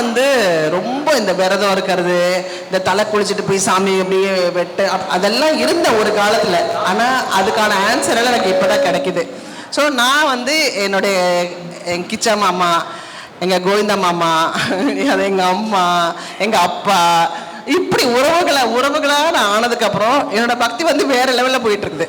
வந்து ரொம்ப இந்த விரதம் இருக்கிறது இந்த தலை குளிச்சுட்டு போய் சாமி அப்படியே வெட்டு அதெல்லாம் இருந்த ஒரு காலத்தில். ஆனால் அதுக்கான ஆன்சர் எல்லாம் எனக்கு இப்போ தான் கிடைக்குது. ஸோ நான் வந்து என்னுடைய என் கிச்சா மாமா எங்கள் கோவிந்தா மாமா அது எங்கள் அம்மா எங்கள் அப்பா இப்படி உறவுகளை உறவுகளாக நான் ஆனதுக்கப்புறம் என்னோட பக்தி வந்து வேற லெவலில் போயிட்டு இருக்குது.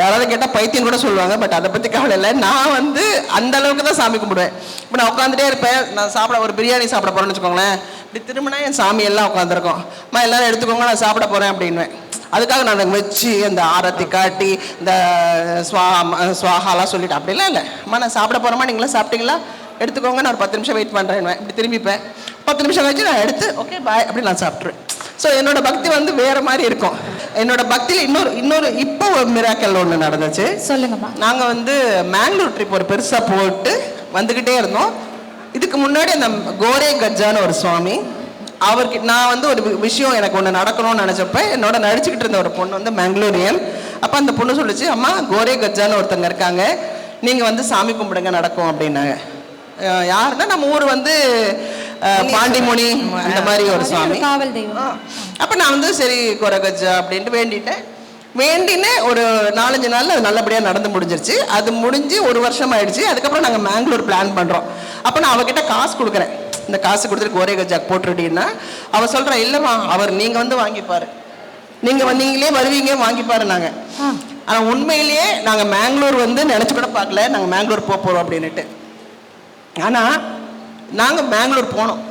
யாராவது கேட்டால் பைத்தியம் கூட சொல்லுவாங்க பட் அதை பற்றி கவலை இல்லை. நான் வந்து அந்த அளவுக்கு தான் சாமி கும்பிடுவேன். இப்போ நான் உட்காந்துட்டே இருப்பேன். நான் சாப்பிட ஒரு பிரியாணி சாப்பிட போகிறேன்னு வச்சுக்கோங்களேன். இப்படி திரும்பினா என் சாமி எல்லாம் உட்காந்துருக்கோம் அம்மா எல்லாரும் எடுத்துக்கோங்க நான் சாப்பிட போகிறேன் அப்படின்னுவேன். அதுக்காக நான் வச்சு அந்த ஆரத்தி காட்டி இந்த ஸ்வா ஸ்வாஹாலாம் சொல்லிட்டு அப்படிலாம் இல்லை. அம்மா நான் சாப்பிட போகிறேம்மா நீங்களாம் சாப்பிட்டீங்களா? எடுத்துக்கோங்க நான் ஒரு பத்து நிமிஷம் வெயிட் பண்ணுறேன் இப்படி திரும்பிப்பேன். பத்து நிமிஷம் கழிச்சு நான் எடுத்து ஓகே பாய் அப்படி நான் சாப்பிட்ருவேன் ஸோ என்னோட பக்தி வந்து வேறு மாதிரி இருக்கும். என்னோட பக்தியில் இன்னொரு இன்னொரு இப்போ ஒரு மிராக்கல் ஒன்று நடந்துச்சு. சொல்லுங்கம்மா. நாங்கள் வந்து மேங்களூர் ட்ரிப் ஒரு பெருசாக போட்டு வந்துக்கிட்டே இருந்தோம். இதுக்கு முன்னாடி அந்த கோரே கஜான்னு ஒரு சுவாமி அவருக்கு நான் வந்து ஒரு விஷயம் எனக்கு ஒன்று நடக்கணும்னு நினச்சப்ப என்னோட நடிச்சுக்கிட்டு இருந்த ஒரு பொண்ணு வந்து மேங்களூரியன் அப்போ அந்த பொண்ணு சொல்லுச்சு அம்மா கோரே கஜான்னு ஒருத்தங்க இருக்காங்க. நீங்கள் வந்து சாமி கும்பிடுங்க நடக்கும் அப்படின்னாங்க. யாருன்னா நம்ம ஊர் வந்து பாண்டிமுனி அந்த மாதிரி ஒரு சுவாமி. காவல் தெய்வம். அப்போ நான் வந்து சரி கொரகஜா அப்படின்ட்டு வேண்டிட்டேன். வேண்டின்னு ஒரு நாலஞ்சு நாள்ல அது நல்லபடியாக நடந்து முடிஞ்சிருச்சு. அது முடிஞ்சு ஒரு வருஷம் ஆயிடுச்சு. அதுக்கப்புறம் நாங்கள் மேங்களூர் பிளான் பண்ணுறோம் அப்போ நான் அவகிட்ட காசு கொடுக்குறேன். இந்த காசு கொடுத்துட்டு கோரே கஜாக் போட்டுட்டீங்கன்னா அவ சொல்கிறா இல்லைம்மா அவர் நீங்கள் வந்து வாங்கிப்பாரு. நீங்கள் வந்து நீங்களே வருவீங்க வாங்கிப்பாரு நாங்கள் ஆனால் உண்மையிலேயே நாங்கள் மேங்களூர் வந்து நினச்சி கூட பார்க்கல. நாங்கள் மேங்களூர் போக போகிறோம் அப்படின்னுட்டு. ஆனால் நாங்கள் பெங்களூர் போனோம்.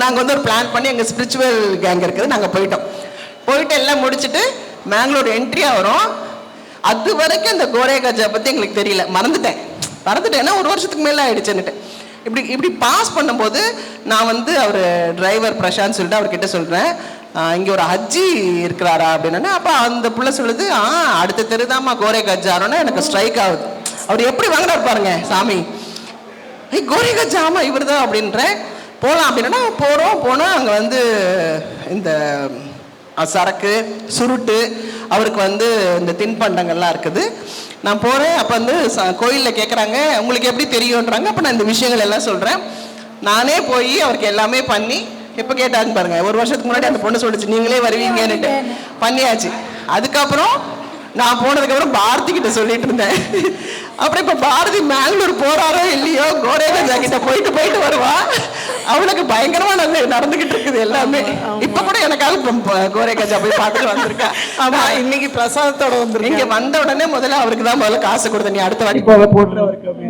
நாங்கள் வந்து ஒரு பிளான் பண்ணி எங்கள் ஸ்பிரிச்சுவல் கேங் இருக்குது. நாங்கள் போயிட்டோம். போயிட்டு எல்லாம் முடிச்சுட்டு மேங்களூர் என்ட்ரியாக வரும். அது வரைக்கும் இந்த கோரேகாஜா பற்றி எங்களுக்கு தெரியல. மறந்துட்டேன். மறந்துட்டேன்னா ஒரு வருஷத்துக்கு மேலே ஆயிடுச்சுன்னுட்டு. இப்படி இப்படி பாஸ் பண்ணும்போது நான் வந்து அவர் டிரைவர் பிரசாந்த் சொல்லிட்டு அவர்கிட்ட சொல்கிறேன் இங்கே ஒரு ஹஜ்ஜி இருக்கிறாரா? அப்படின்னு அப்போ அந்த பிள்ளை சொல்லுது ஆ அடுத்த தெருதாம்மா கோரே கஜாரோன்னு எனக்கு ஸ்ட்ரைக் ஆகுது. அவர் எப்படி வாங்கினார் பாருங்க சாமி. ஐ கோரிகா ஜாமா இவர் தான் அப்படின்றேன். போகலாம் அப்படின்னா போகிறோம் போனால் அங்கே வந்து இந்த சரக்கு சுருட்டு அவருக்கு வந்து இந்த தின்பண்டங்கள்லாம் இருக்குது. நான் போகிறேன் அப்போ வந்து கோயிலில் கேட்குறாங்க உங்களுக்கு எப்படி தெரியுன்றாங்க அப்போ நான் இந்த விஷயங்கள் எல்லாம் சொல்கிறேன் நானே போய் அவருக்கு எல்லாமே பண்ணி எப்போ கேட்டாங்க பாருங்க ஒரு வருஷத்துக்கு முன்னாடி அந்த பொண்ணு சொல்லிச்சு நீங்களே வருவீங்கன்னுட்டு. பண்ணியாச்சு. அதுக்கப்புறம் நான் போனதுக்கப்புறம் பாரதி கிட்ட சொல்லிட்டு இருந்தேன். அப்புறம் இப்போ பாரதி மேங்களூர் போறாரோ இல்லையோ கோரேகஜா ஜாக்கிட்ட போயிட்டு போயிட்டு வருவா. அவளுக்கு பயங்கரமா நல்ல நடந்துகிட்டு இருக்குது எல்லாமே. இப்ப கூட எனக்காக இப்ப கோரேகஜா போய் பார்த்துட்டு வந்திருக்கா. ஆமா இன்னைக்கு பிரசாதத்தோட வந்துருக்கீங்க இங்க வந்த உடனே முதல்ல அவருக்கு தான் முதல்ல காசு கொடுத்த நீ அடுத்த வாட்டி போக போட்டு அவருக்கு அப்படின்னு.